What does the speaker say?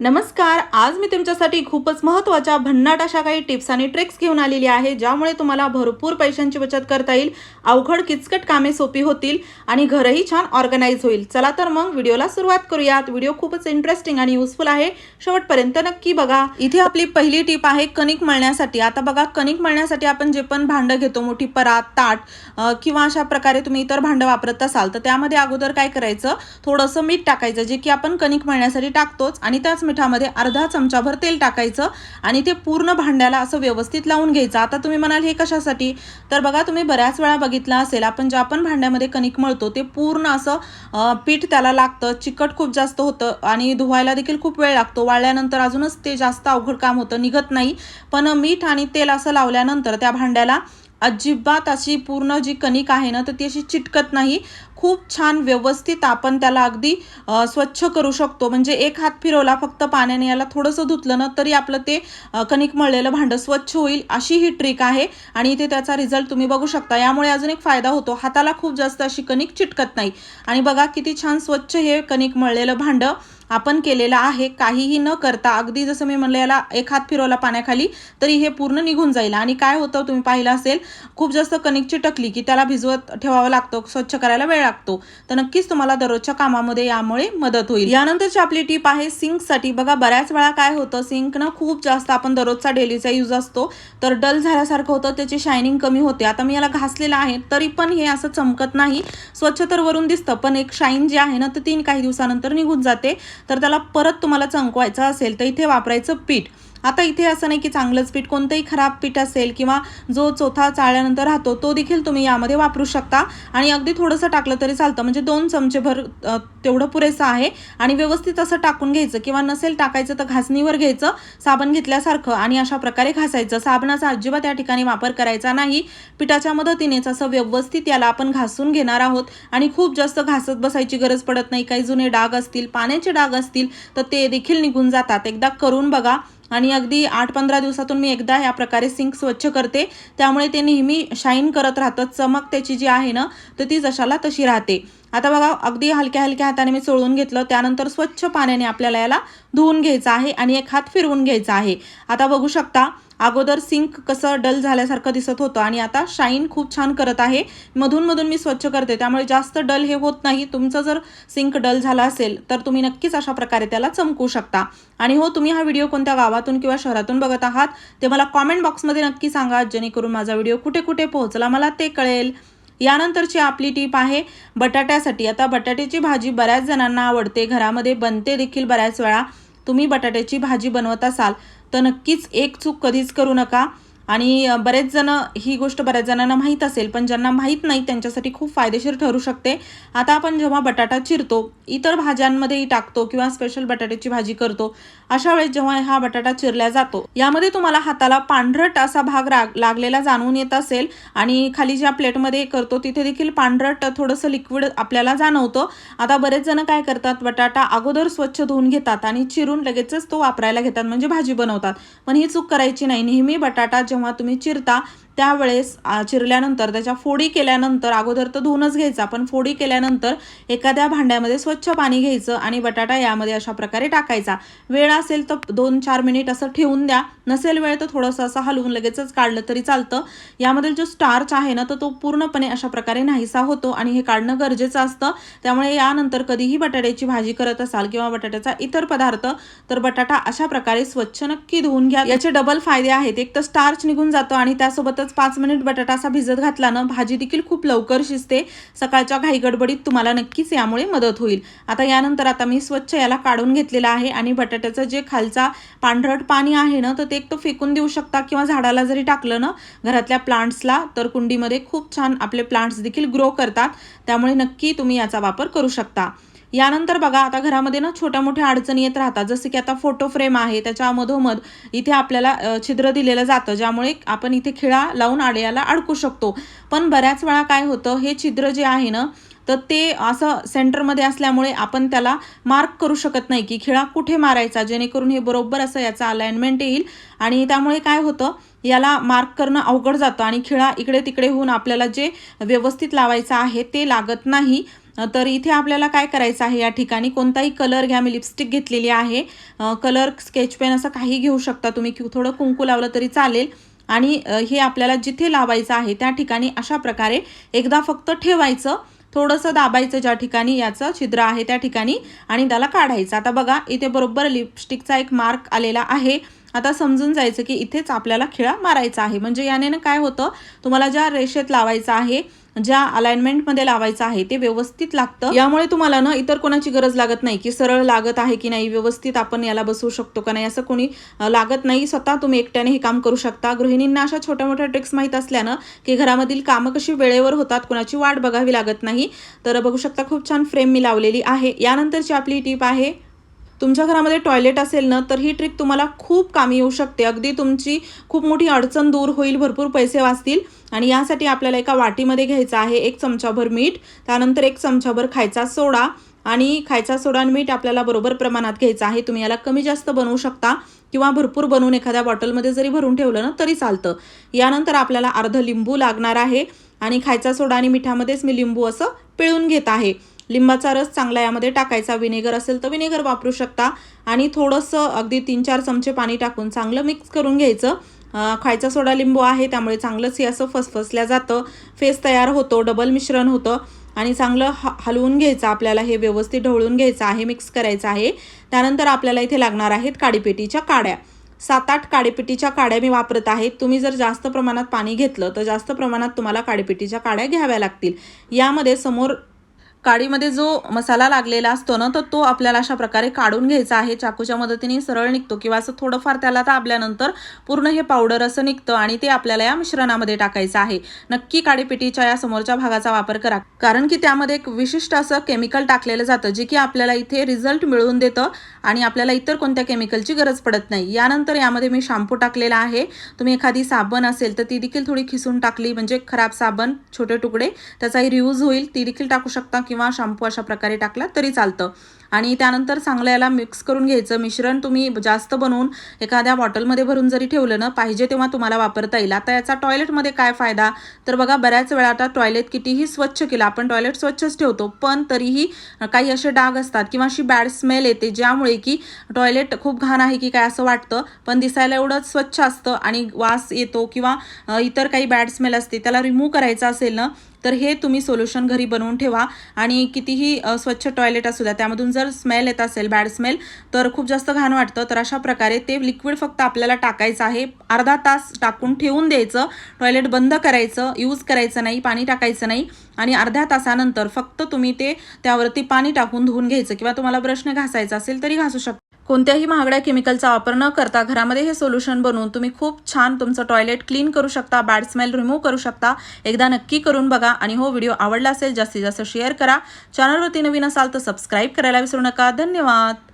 नमस्कार आज मी तुमच्यासाठी खूपच महत्त्वाच्या भन्नाट अशा काही टिप्स आणि ट्रिक्स घेऊन आलेली आहे ज्यामुळे तुम्हाला भरपूर पैशांची बचत करता येईल अवघड किचकट कामे सोपी होतील आणि घरही छान ऑर्गनाईज होईल. चला तर मग व्हिडिओला सुरुवात करूयात. व्हिडिओ खूपच इंटरेस्टिंग आणि युजफुल आहे. शेवटपर्यंत नक्की बघा. इथे आपली पहिली टिप आहे कणिक मळण्यासाठी. आता बघा कणिक मळण्यासाठी आपण जे पण भांडं घेतो मोठी परात ताट किंवा अशा प्रकारे तुम्ही इतर भांडं वापरत असाल तर त्यामध्ये अगोदर काय करायचं? थोडंसं मीठ टाकायचं जे की आपण कणिक मळण्यासाठी टाकतोच आणि त्याच मिठामध्ये अर्धा चमचाभर तेल टाकायचं आणि ते पूर्ण भांड्याला असं व्यवस्थित लावून घ्यायचं. आता तुम्ही म्हणाल हे कशासाठी? तर बघा तुम्ही बऱ्याच वेळा बघितलं असेल आपण ज्या पण भांड्यामध्ये कणिक मळतो ते पूर्ण असं पीठ त्याला लागतं चिकट खूप जास्त होतं आणि धुवायला देखील खूप वेळ लागतो. वाळल्यानंतर अजूनच ते जास्त अवघड काम होतं निघत नाही. पण मीठ आणि तेल असं लावल्यानंतर त्या भांड्याला अजिबात अशी पूर्ण जी कणिक आहे ना तर ती अशी चिटकत नाही. खूप छान व्यवस्थित आपण त्याला अगदी स्वच्छ करू शकतो. म्हणजे एक हात फिरवला फक्त पाण्याने याला थोडंसं धुतलं ना तरी आपलं ते कणिक मळलेलं भांडं स्वच्छ होईल अशी ही ट्रिक आहे. आणि इथे त्याचा रिझल्ट तुम्ही बघू शकता. यामुळे अजून एक फायदा होतो. हाताला खूप जास्त अशी कणिक चिटकत नाही. आणि बघा किती छान स्वच्छ हे कणिक मळलेलं भांडं. आपण केलेला आहे. काहीही न करता अगदी जसं मी म्हणलं याला एक हात फिरवला पाण्याखाली तरी हे पूर्ण निघून जाईल. आणि काय होतं तुम्ही पाहिलं असेल खूप जास्त कणिक टकली की त्याला भिजवत ठेवावं लागतं स्वच्छ करायला वेळ लागतो. तर नक्कीच तुम्हाला दररोजच्या कामामध्ये यामुळे मदत होईल. यानंतरची आपली टीप आहे सिंकसाठी. बघा बऱ्याच वेळा काय होतं सिंक ना खूप जास्त आपण दररोजचा डेलीचा यूज असतो. तर डल झाल्यासारखं होतं त्याची शायनिंग कमी होते. आता मी याला घासलेलं आहे तरी पण हे असं चमकत नाही. स्वच्छ तर वरून दिसतं पण एक शाईन जी आहे ना तर तीन काही दिवसानंतर निघून जाते. तर त्याला परत तुम्हाला चमकवायचं असेल तर इथे वापरायचं पीठ. आता इथे असं नाही की चांगलंच पीठ कोणतंही खराब पीठ असेल किंवा जो चोथा चाळल्यानंतर राहतो तो देखील तुम्ही यामध्ये वापरू शकता. आणि अगदी थोडंसं टाकलं तरी चालतं. म्हणजे दोन चमचेभर तेवढं पुरेसं आहे. आणि व्यवस्थित असं टाकून घ्यायचं किंवा नसेल टाकायचं तर घासणीवर घ्यायचं साबण घेतल्यासारखं. आणि अशा प्रकारे घासायचं. साबणाचा अजिबात या ठिकाणी वापर करायचा नाही. पिठाच्या मदतीनेच असं व्यवस्थित याला आपण घासून घेणार आहोत. आणि खूप जास्त घासत बसायची गरज पडत नाही. काही जुने डाग असतील पाण्याचे डाग असतील तर ते देखील निघून जातात. एकदा करून बघा. आणि अगदी आठ पंधरा दिवसातून मी एकदा या प्रकारे सिंक स्वच्छ करते. त्यामुळे ते नेहमी शाईन करत राहतं. चमक त्याची जी आहे ना तर ती जशाला तशी राहते. आता बघा अगदी हलक्या हलक्या हाताने मी चोळून घेतलं. त्यानंतर स्वच्छ पाण्याने आपल्याला याला धुवून घ्यायचं आहे आणि एक हात फिरवून घ्यायचा आहे. आता बघू शकता अगोदर सिंक कसं डल झाल्यासारखं दिसत होतं आणि आता शाईन खूप छान करत आहे. मधून मधून मी स्वच्छ करते. त्यामुळे जास्त डल हे होत नाही. तुमचं जर सिंक डल झाला असेल तर तुम्ही नक्कीच अशा प्रकारे त्याला चमकू शकता. आणि हो तुम्ही हा व्हिडिओ कोणत्या गावातून किंवा शहरातून बघत आहात ते मला कॉमेंट बॉक्समध्ये नक्की सांगा जेणेकरून माझा व्हिडिओ कुठे कुठे पोहोचला मला ते कळेल. यानंतरची आपली टीप आहे बटाट्यासाठी. आता बटाट्याची भाजी बऱ्याच जणांना आवडते. घरामध्ये बनते देखील बऱ्याच वेळा. तुम्ही बटाट्याची भाजी बनवत असाल तर नक्कीच एक चूक कधीच करू नका. आणि बरेच जण ही गोष्ट बऱ्याच जणांना माहीत असेल पण ज्यांना माहीत नाही त्यांच्यासाठी खूप फायदेशीर ठरू शकते. आता आपण जेव्हा बटाटा चिरतो इतर भाज्यांमध्येही टाकतो किंवा स्पेशल बटाट्याची भाजी करतो अशा वेळेस जेव्हा हा बटाटा चिरला जातो यामध्ये तुम्हाला हाताला पांढरट असा भाग राग लागलेला जाणून येत असेल आणि खाली ज्या प्लेटमध्ये करतो तिथे देखील पांढरट थोडंसं लिक्विड आपल्याला जाणवतं. आता बरेच जण काय करतात बटाटा अगोदर स्वच्छ धुवून घेतात आणि चिरून लगेचच तो वापरायला घेतात म्हणजे भाजी बनवतात. पण ही चूक करायची नाही. नेहमी बटाटा जेव्हा तुम्ही चिरता त्यावेळेस चिरल्यानंतर त्याच्या फोडी केल्यानंतर अगोदर तर धुवूनच घ्यायचा पण फोडी केल्यानंतर एखाद्या भांड्यामध्ये स्वच्छ पाणी घ्यायचं आणि बटाटा यामध्ये अशा प्रकारे टाकायचा. वेळ असेल तर दोन चार मिनिट असं ठेवून द्या. नसेल वेळ तर थोडंसं असं हलवून लगेचच काढलं तरी चालतं. यामधील जो स्टार्च आहे ना तर तो पूर्णपणे अशा प्रकारे नाहीसा होतो आणि हे काढणं गरजेचं असतं. त्यामुळे यानंतर कधीही बटाट्याची भाजी करत असाल किंवा बटाट्याचा इतर पदार्थ तर बटाटा अशा प्रकारे स्वच्छ नक्की धुवून घ्या. याचे डबल फायदे आहेत. एक तर स्टार्च निघून जातो आणि त्यासोबतच पाच मिनिट बटाटा असा भिजत घातला ना भाजी देखील खूप लवकर शिजते. सकाळच्या घाईगडबडीत तुम्हाला नक्कीच यामुळे मदत होईल. आता यानंतर आता मी स्वच्छ याला काढून घेतलेला आहे आणि बटाट्याचं जे खालचा पांढरट पाणी आहे ना तर ते एक तर फेकून देऊ शकता किंवा झाडाला जरी टाकलं ना घरातल्या प्लांट्सला तर कुंडीमध्ये खूप छान आपले प्लांट्स देखील ग्रो करतात. त्यामुळे नक्की तुम्ही याचा वापर करू शकता. यानंतर बघा आता घरामध्ये ना छोट्या मोठ्या अडचणी येत राहतात. जसं की आता फोटो फ्रेम आहे त्याच्या मधोमध इथे आपल्याला छिद्र दिलेलं जातं ज्यामुळे आपण इथे खिळा लावून आडयाला अडकू शकतो. पण बऱ्याच वेळा काय होतं हे छिद्र जे आहे ना तर ते असं सेंटरमध्ये असल्यामुळे आपण त्याला मार्क करू शकत नाही की खिळा कुठे मारायचा जेणेकरून हे बरोबर असं याचा अलाइनमेंट येईल. आणि त्यामुळे काय होतं याला मार्क करणं अवघड जातं आणि खिळा इकडे तिकडे होऊन आपल्याला जे व्यवस्थित लावायचं आहे ते लागत नाही. तर इथे आपल्याला काय करायचं आहे या ठिकाणी? कोणताही कलर घ्या. मी लिपस्टिक घेतलेली आहे. कलर स्केच पेन असं काही घेऊ शकता तुम्ही. की थोडं कुंकू लावलं तरी चालेल. आणि हे आपल्याला जिथे लावायचं आहे त्या ठिकाणी अशा प्रकारे एकदा फक्त ठेवायचं. थोडंसं दाबायचं ज्या ठिकाणी याचं छिद्र आहे त्या ठिकाणी आणि त्याला काढायचं. आता बघा इथे बरोबर लिपस्टिकचा एक मार्क आलेला आहे. आता समजून जायचं की इथेच आपल्याला खिळा मारायचा आहे. म्हणजे याने ना काय होतं? तुम्हाला ज्या रेषेत लावायचं आहे ज्या अलाइनमेंटमध्ये लावायचं आहे ते व्यवस्थित लागतं. यामुळे तुम्हाला ना इतर कोणाची गरज लागत नाही की सरळ लागत आहे की नाही व्यवस्थित आपण याला बसवू शकतो का नाही असं कोणी लागत नाही. स्वतः तुम्ही एकट्याने हे काम करू शकता. गृहिणींना अशा छोट्या मोठ्या ट्रिक्स माहीत असल्यानं की घरामधील कामं कशी वेळेवर होतात कोणाची वाट बघावी लागत नाही. तर बघू शकता खूप छान फ्रेम मी लावलेली आहे. यानंतरची आपली टीप आहे तुमच्या घरामध्ये टॉयलेट असेल ना तर ही ट्रिक तुम्हाला खूप कामी येऊ शकते. अगदी तुमची खूप मोठी अडचण दूर होईल भरपूर पैसे वाचतील. आणि यासाठी आपल्याला एका वाटीमध्ये घ्यायचं आहे एक चमचाभर मीठ त्यानंतर एक चमचाभर खायचा सोडा आणि खायचा सोडा आणि मीठ आपल्याला बरोबर प्रमाणात घ्यायचं आहे. तुम्ही याला कमी जास्त बनवू शकता किंवा भरपूर बनवून एखाद्या बॉटलमध्ये जरी भरून ठेवलं ना तरी चालतं. यानंतर आपल्याला अर्ध लिंबू लागणार आहे आणि खायचा सोडा आणि मिठामध्येच मी लिंबू असं पिळून घेत आहे. लिंबाचा रस चांगला यामध्ये टाकायचा. विनेगर असेल तर विनेगर वापरू शकता. आणि थोडंसं अगदी तीन चार चमचे पाणी टाकून चांगलं मिक्स करून घ्यायचं. खायचा सोडा लिंबू आहे त्यामुळे चांगलंच हे असं फसफसल्या जातं. फेस तयार होतो डबल मिश्रण होतं. आणि चांगलं ह हलवून घ्यायचं आपल्याला हे व्यवस्थित ढवळून घ्यायचं आहे मिक्स करायचं आहे. त्यानंतर आपल्याला इथे लागणार आहेत काडीपेटीच्या काड्या. सात आठ काडीपेटीच्या काड्या मी वापरत आहे. तुम्ही जर जास्त प्रमाणात पाणी घेतलं तर जास्त प्रमाणात तुम्हाला काडीपेटीच्या काड्या घ्याव्या लागतील. यामध्ये समोर काडीमध्ये जो मसाला लागलेला असतो ना तर तो आपल्याला अशा प्रकारे काढून घ्यायचा आहे. चाकूच्या मदतीने सरळ निघतो किंवा असं थोडंफार त्याला दाबल्यानंतर पूर्ण हे पावडर असं निघतं आणि ते आपल्याला या मिश्रणामध्ये टाकायचं आहे. नक्की काडीपेटीच्या या समोरच्या भागाचा वापर करा. कारण की त्यामध्ये एक विशिष्ट असं केमिकल टाकलेलं जातं जे की आपल्याला इथे रिझल्ट मिळवून देतं आणि आपल्याला इतर कोणत्या केमिकलची गरज पडत नाही. यानंतर यामध्ये मी शॅम्पू टाकलेला आहे. तुम्ही एखादी साबण असेल तर ती देखील थोडी खिसून टाकली म्हणजे खराब साबण छोटे तुकडे त्याचाही रियूज होईल. ती देखील टाकू शकता किंवा शॅम्पू अशा प्रकारे टाकला तरी चालतं. आणि त्यानंतर चांगलं याला मिक्स करून घ्यायचं. मिश्रण तुम्ही जास्त बनवून एखाद्या बॉटलमध्ये भरून जरी ठेवलं ना पाहिजे तेव्हा तुम्हाला वापरता येईल. आता याचा टॉयलेटमध्ये काय फायदा? तर बघा बऱ्याच वेळा आता टॉयलेट कितीही स्वच्छ केलं आपण टॉयलेट स्वच्छच ठेवतो. पण तरीही काही असे डाग असतात किंवा अशी बॅड स्मेल येते ज्यामुळे की टॉयलेट खूप घाण आहे की काय असं वाटतं. पण दिसायला एवढं स्वच्छ असतं आणि वास येतो किंवा इतर काही बॅड स्मेल असते त्याला रिमूव्ह करायचं असेल ना तर हे तुम्ही सोल्युशन घरी बनवून ठेवा. आणि कितीही स्वच्छ टॉयलेट असू द्या त्यामधून जर जर स्मेल येत असेल बॅड स्मेल तर खूप जास्त घाण वाटतं. तर अशा प्रकारे ते लिक्विड फक्त आपल्याला टाकायचं आहे. अर्धा तास टाकून ठेवून द्यायचं. टॉयलेट बंद करायचं यूज करायचं नाही पाणी टाकायचं नाही. आणि अर्ध्या तासानंतर फक्त तुम्ही ते त्यावरती पाणी टाकून धुवून घ्यायचं. किंवा तुम्हाला ब्रशने घासायचं असेल तरी घासू शकता. कोणत्याही महागड्या केमिकलचा वापर न करता घरामध्ये हे सोल्युशन बनवून तुम्ही खूप छान तुमचं टॉयलेट क्लीन करू शकता बॅड स्मेल रिमूव्ह करू शकता. एकदा नक्की करून बघा आणि हो व्हिडिओ आवडला असेल जास्तीत जास्त शेअर करा. चॅनलवरती नवीन असाल तर सबस्क्राईब करायला विसरू नका. धन्यवाद.